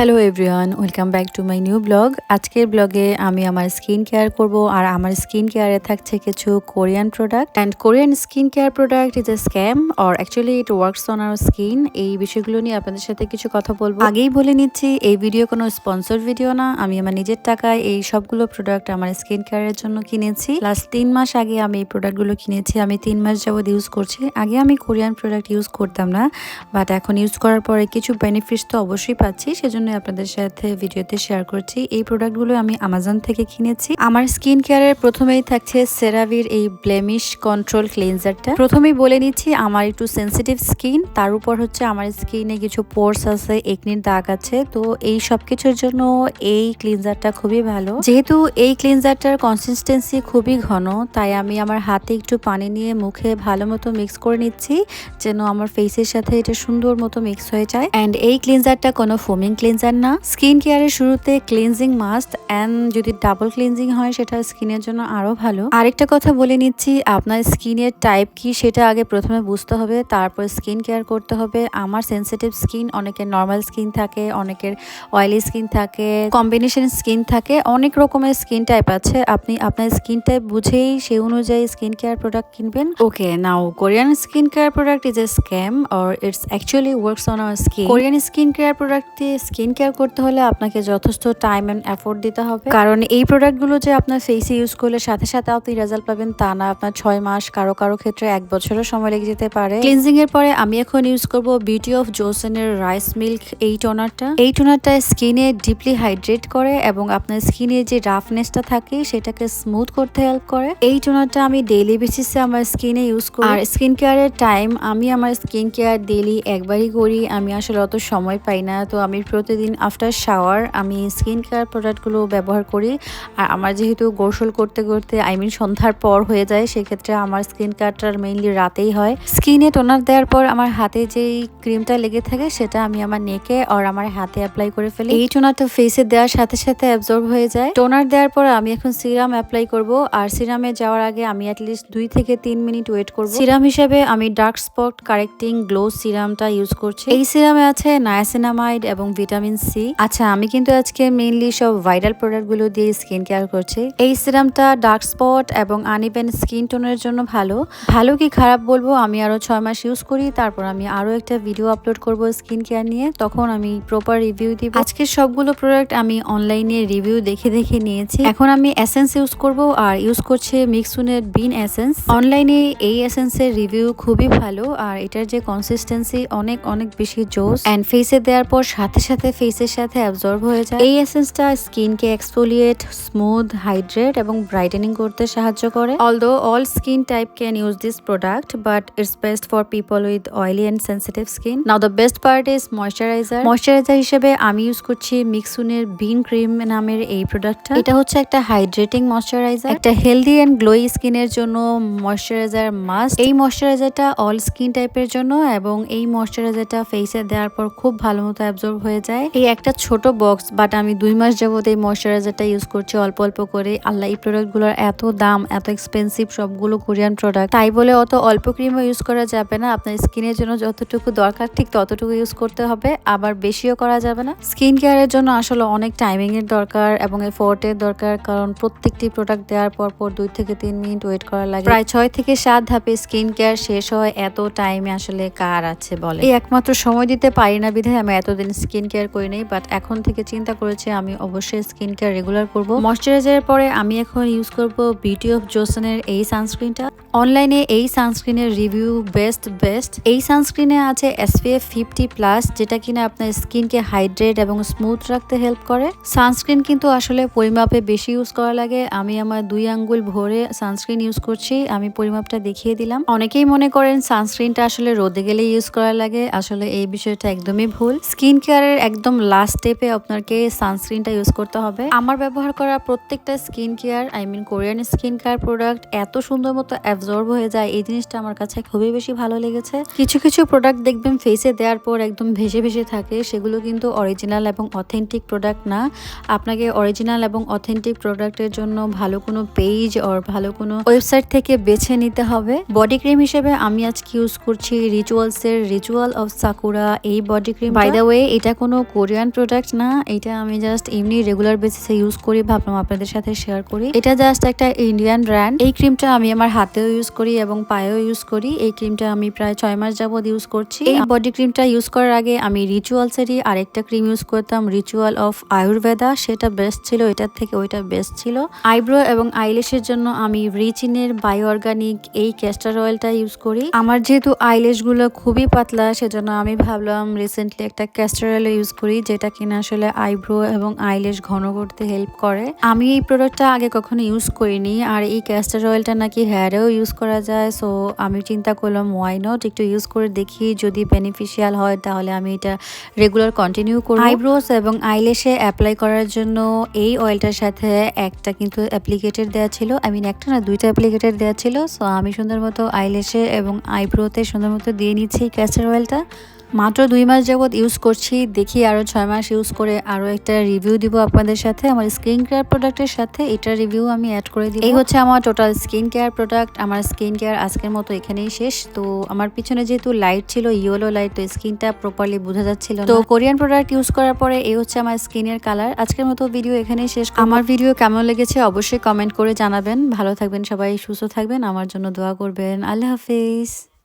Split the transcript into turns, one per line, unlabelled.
Hello everyone welcome back to my new blog আজকের ব্লগে আমি আমার স্কিন কেয়ার করব আর আমার স্কিন কেয়ারে থাকছে কিছু Korean product and Korean skin care product is a scam or actually it works on our skin এই বিষয়গুলো নিয়ে আপনাদের সাথে কিছু কথা বলব। আগেই বলে নিচ্ছি, এই ভিডিও কোনো স্পন্সর ভিডিও না। আমি আমার নিজের টাকায় এই সবগুলো প্রোডাক্ট আমার স্কিন কেয়ারের জন্য কিনেছি। লাস্ট তিন মাস আগে আমি এই প্রোডাক্টগুলো কিনেছি। আমি তিন মাস যাবৎ ইউজ করছি। আগে আমি কোরিয়ান প্রোডাক্ট ইউজ করতাম না। বাট এখন ইউজ করার পরে কিছু বেনিফিটস তো অবশ্যই পাচ্ছি। সেজন্য আপনাদের সাথে ভিডিওতে শেয়ার করছি। এই প্রোডাক্টগুলো আমি আমাজন থেকে কিনেছি। আমার স্কিন কেয়ারের প্রথমেই থাকছে সেরাভির এই ব্লেমিশ কন্ট্রোল ক্লিনজারটা প্রথমেই বলে নিচ্ছি, আমার একটু সেন্সিটিভ স্কিন তার উপর হচ্ছে আমার স্কিনে কিছু পোর্স আছে একনির দাগ আছে। তো এই সব কিছুর জন্য এই ক্লিনজারটা খুবই ভালো। যেহেতু এই ক্লিনজারটার কনসিস্টেন্সি খুবই ঘন, তাই আমি আমার হাতে একটু পানি নিয়ে মুখে ভালো মতো মিক্স করে নিচ্ছি, যেন আমার ফেসের সাথে এটা সুন্দর মতো মিক্স হয়ে যায়। অ্যান্ড এই ক্লিনজারটা কোনো ফোমিং ক্লিনজার না। স্কিন কেয়ারের শুরুতে ক্লিনজিং মাস্ট অ্যান্ড যদি ডাবল ক্লিনজিং হয়, সেটা স্কিনের জন্য আরও ভালো। আরেকটা কথা বলে নিচ্ছি, আপনার স্কিনের টাইপ কি সেটা আগে প্রথমে বুঝতে হবে, তারপর স্কিন কেয়ার করতে হবে। আমার সেন্সিটিভ স্কিন, অনেকের নর্মাল স্কিন থাকে, অনেকের অয়েলি স্কিন থাকে, কম্বিনেশন স্কিন থাকে, অনেক রকমের স্কিন টাইপ আছে। আপনি আপনার স্কিন টাইপ বুঝেই সেই অনুযায়ী স্কিন কেয়ার প্রোডাক্ট কিনবেন। Okay, now, Korean skin care product is a scam, or it's actually works on our skin. Korean skin care product দিয়ে স্কিন কেয়ার করতে হলে আপনাকে যথেষ্ট টাইম অ্যান্ড এফোর্ট দিতে হবে। কারণ এই প্রোডাক্টগুলো যে আপনার ফেসে ইউজ করলে সাথে সাথে আপনি রেজাল্ট পাবেন তা না। আপনার ছয় মাস কারও কারও ক্ষেত্রে এক বছরও সময় লেগে যেতে পারে। ক্লিনজিং এর পরে আমি এখন ইউজ করব বিউটি অফ জোসেনের রাইস মিল্ক এই টোনারটা এই টোনারটা স্কিনে ডিপলি হাইড্রেট করে এবং আপনার স্কিনে যে রাফনেসটা থাকে সেটাকে স্মুথ করতে হেল্প করে। এই টোনারটা আমি ডেইলি বেসিসে আমার স্কিনে ইউজ করি। আর স্কিন কেয়ারের টাইম আমি আমার স্কিন কেয়ার ডেইলি একবারই করি। আমি আসলে অত সময় পাই না। তো আমি প্রতিদিন আফটার শাওয়ার আমি স্কিন কেয়ার প্রোডাক্টগুলো ব্যবহার করি। আর আমার যেহেতু গোসল করতে করতে আই মিন সন্ধ্যার পর হয়ে যায়, সেক্ষেত্রে আমার স্কিন কেয়ারটা মেইনলি রাতেই হয়। স্কিনে টোনার দেওয়ার পর আমার হাতে যেই ক্রিমটা লেগে থাকে, সেটা আমি আমার নেকে আর আমার হাতে অ্যাপ্লাই করে ফেলি। এই টোনারটা ফেসে দেওয়ার সাথে সাথে অ্যাবজর্ব হয়ে যায়। টোনার দেওয়ার পর আমি এখন সিরাম অ্যাপ্লাই করব। আর সিরামে যাওয়ার আগে আমি অ্যাটলিস্ট দুই থেকে তিন মিনিট ওয়েট করব। সিরাম হিসেবে আমি ডার্ক স্পট কারেক্টিং গ্লো সিরামটা ইউজ করছি। এই সিরামে আছে নায়াসিনামাইড এবং ভিটামিন সি আচ্ছা আমি কিন্তু আজকে মেইনলি সব ভাইরাল প্রোডাক্টগুলো দিয়ে স্কিন কেয়ার করছি। এই সিরামটা ডার্ক স্পট এবং আনইভেন স্কিন টোনের জন্য ভালো। ভালো কি খারাপ বলব? আমি আরও ছয় মাস ইউজ করি, তারপর আমি আরও একটা ভিডিও আপলোড করব স্কিন কেয়ার নিয়ে। তখন আমি প্রপার রিভিউ দিব। আজকে সবগুলো প্রোডাক্ট আমি অনলাইনে রিভিউ দেখে দেখে নিয়েছি। এখন আমি এসেন্স ইউজ করব আর ইউজ করছে মিক্সুনের বিন এসেন্স অনলাইনে এই এসেন্সের রিভিউ খুবই ভালো আর এটার যে কনসিস্টেন্সি অনেক অনেক বেশি জোস অ্যান্ড ফেসে দেওয়ার পর সাথে সাথে ফেসের সাথে অ্যাবজর্ব হয়ে যায়। এই এসেন্সটা স্কিনকে এক্সফোলিয়েট স্মুথ হাইড্রেট এবং ব্রাইটেনিং করতে সাহায্য করে। Although all skin type can use this product but it's best for people with oily and sensitive skin now the best part is moisturiser moisturiser হিসেবে আমি ইউজ করছি মিক্সুনের বিন ক্রিম নামের এই প্রোডাক্টটা এটা হচ্ছে একটা হাইড্রেটিং ময়শ্চারাইজার একটা হেলদি অ্যান্ড গ্লোই স্কিনের জন্য ময়শ্চারাইজার মাস্ট এই ময়শ্চারাইজারটা অল স্কিন টাইপের জন্য এবং এই ময়শ্চারাইজারটা ফেসে দেওয়ার পর খুব ভালো মতো অ্যাবজর্ব হয়ে যায়। এই একটা ছোট বক্স বাট আমি দুই মাস যাবত এই ময়শ্চারাইজারটা ইউজ করছি অল্প অল্প করে। আল্লাহ, এই প্রোডাক্টগুলোর এত দাম, এত এক্সপেন্সিভ সবগুলো কোরিয়ান প্রোডাক্ট তাই বলে অত অল্প ক্রিমও ইউজ করা যাবে না। আপনার স্কিনের জন্য যতটুকু দরকার, ঠিক ততটুকু ইউজ করতে হবে। আবার বেশিও করা যাবে না। স্কিন কেয়ারের জন্য আসলে অনেক টাইমিং এর দরকার এবং এফোর্টের দরকার, কারণ প্রত্যেকটি প্রোডাক্ট দেওয়ার পর পর দুই থেকে তিন মিনিট ওয়েট করা লাগে। প্রায় ছয় থেকে সাত ধাপে স্কিন কেয়ার শেষ হয়। এত টাইমে আসলে কার আছে বলে এই একমাত্র সময় দিতে পারি না বিধায় আমি এতদিন স্কিন কেয়ার করি নাই বাট এখন থেকে চিন্তা করেছি আমি অবশ্যই স্কিন কেয়ার রেগুলার করব ময়শ্চারাইজারের পরে আমি এখন ইউজ করব বিউটি অফ জোসনের এই সানস্ক্রিনটা অনলাইনে এই সানস্ক্রিনের রিভিউ বেস্ট বেস্ট এই সানস্ক্রিনে আছে এসপিএফ ফিফটি প্লাস যেটা কিনা আপনার স্কিনকে হাইড্রেট এবং স্মুথ রাখতে হেল্প করে। সানস্ক্রিন কিন্তু আসলে পরিমাপে বেশি ইউজ করা লাগে। আমি আমার দুই আঙ্গুল ভরে সানস্ক্রিন ইউজ করছি। আমি পরিমাপটা দেখিয়ে দিলাম। অনেকেই মনে করেন সানস্ক্রিনটা আসলে রোদে গেলে ইউজ করা লাগে। আসলে এই বিষয়টা একদমই ভুল। স্কিন কেয়ারের একদম লাস্ট স্টেপে আপনাকে সানস্ক্রিনটা ইউজ করতে হবে। আমার ব্যবহার করা প্রত্যেকটা skin care I mean Korean skin care product এত সুন্দর মতো অ্যাবজর্ব অ্যাবজর্ব হয়ে যায়, এই জিনিসটা আমার কাছে খুবই বেশি ভালো লেগেছে। কিছু কিছু প্রোডাক্ট দেখবেন ফেসে দেওয়ার পর একদম ভেসে ভেসে থাকে, সেগুলো কিন্তু অরিজিনাল এবং অথেন্টিক প্রোডাক্ট না। আপনাকে অরিজিনাল এবং অথেন্টিক প্রোডাক্টের জন্য ভালো কোনো পেজ ওর ভালো কোনো ওয়েবসাইট থেকে বেছে নিতে হবে। বডি ক্রিম হিসেবে আমি আজকে ইউজ করছি রিচুয়ালস এর রিচুয়াল অফ সাকুরা এই body cream by the way এটা কোনো কোরিয়ান প্রোডাক্ট না, এটা আমি জাস্ট এমনি রেগুলার বেসিসে ইউজ করি, ভাবলাম আপনাদের সাথে শেয়ার করি। এটা জাস্ট একটা ইন্ডিয়ান ব্র্যান্ড এই ক্রিমটা আমি আমার হাতেও ইউজ করি এবং পায়েও ইউজ করি। এই ক্রিমটা আমি প্রায় ছয় মাস যাবত ইউজ করছি। এই বডি ক্রিমটা ইউজ করার আগে আমি রিচুয়ালসেরই আরেকটা ক্রিম ইউজ করতাম রিচুয়াল অফ আয়ুর্বেদা সেটা বেস্ট ছিল, এটার থেকে ওইটা বেস্ট ছিল। আইব্রো এবং আইলেশের জন্য আমি রিচিনের বায়ো অর্গানিক এই ক্যাস্টার অয়েলটা ইউজ করি। আমার যেহেতু আইলেশগুলো খুবই পাতলা, সেজন্য আমি ভাবলাম রিসেন্টলি একটা ক্যাস্টার অয়েল ইউজ করি, যেটা কিনা আসলে আইব্রো এবং আইলেশ ঘন করতে হেল্প করে। আমি এই প্রোডাক্টটা আগে কখনো ইউজ করিনি, আর এই ক্যাস্টার অয়েলটা নাকি হেয়ারেও ইউজ করা যায় সো আমি চিন্তা করলাম ওয়াই নট একটু ইউজ করে দেখি, যদি বেনিফিশিয়াল হয়, তাহলে আমি এটা রেগুলার কন্টিনিউ করব। আইব্রোস এবং আইলেশে অ্যাপ্লাই করার জন্য এই অয়েলটার সাথে একটা কিন্তু অ্যাপ্লিকেটেড দেওয়া ছিল। আই মিন একটা না, দুইটা অ্যাপ্লিকেটেড দেওয়া ছিল। সো আমি সুন্দর মতো আইলেশে এবং আইব্রোতে সুন্দর মতো দিয়ে নিচ্ছি ক্যাস্টার অয়েলটা মাত্র দুই মাস যাবৎ ইউজ করছি। দেখি আরও ছয় মাস ইউজ করে আরও একটা রিভিউ দিব আপনাদের সাথে। আমার স্কিন কেয়ার প্রোডাক্টের সাথে এটার রিভিউ আমি অ্যাড করে দিই এই হচ্ছে আমার টোটাল স্কিন কেয়ার প্রোডাক্ট আমার স্কিন কেয়ার আজকের মতো এখানেই শেষ। তো আমার পিছনে যেহেতু লাইট ছিল ইয়েলো লাইট তো স্কিনটা প্রপারলি বোঝা যাচ্ছিল তো কোরিয়ান প্রোডাক্ট ইউজ করার পরে এই হচ্ছে আমার স্কিনের কালার আজকের মতো ভিডিও এখানেই শেষ আমার ভিডিও কেমন লেগেছে অবশ্যই কমেন্ট করে জানাবেন। ভালো থাকবেন সবাই, সুস্থ থাকবেন। আমার জন্য দোয়া করবেন। আল্লাহ হাফিজ।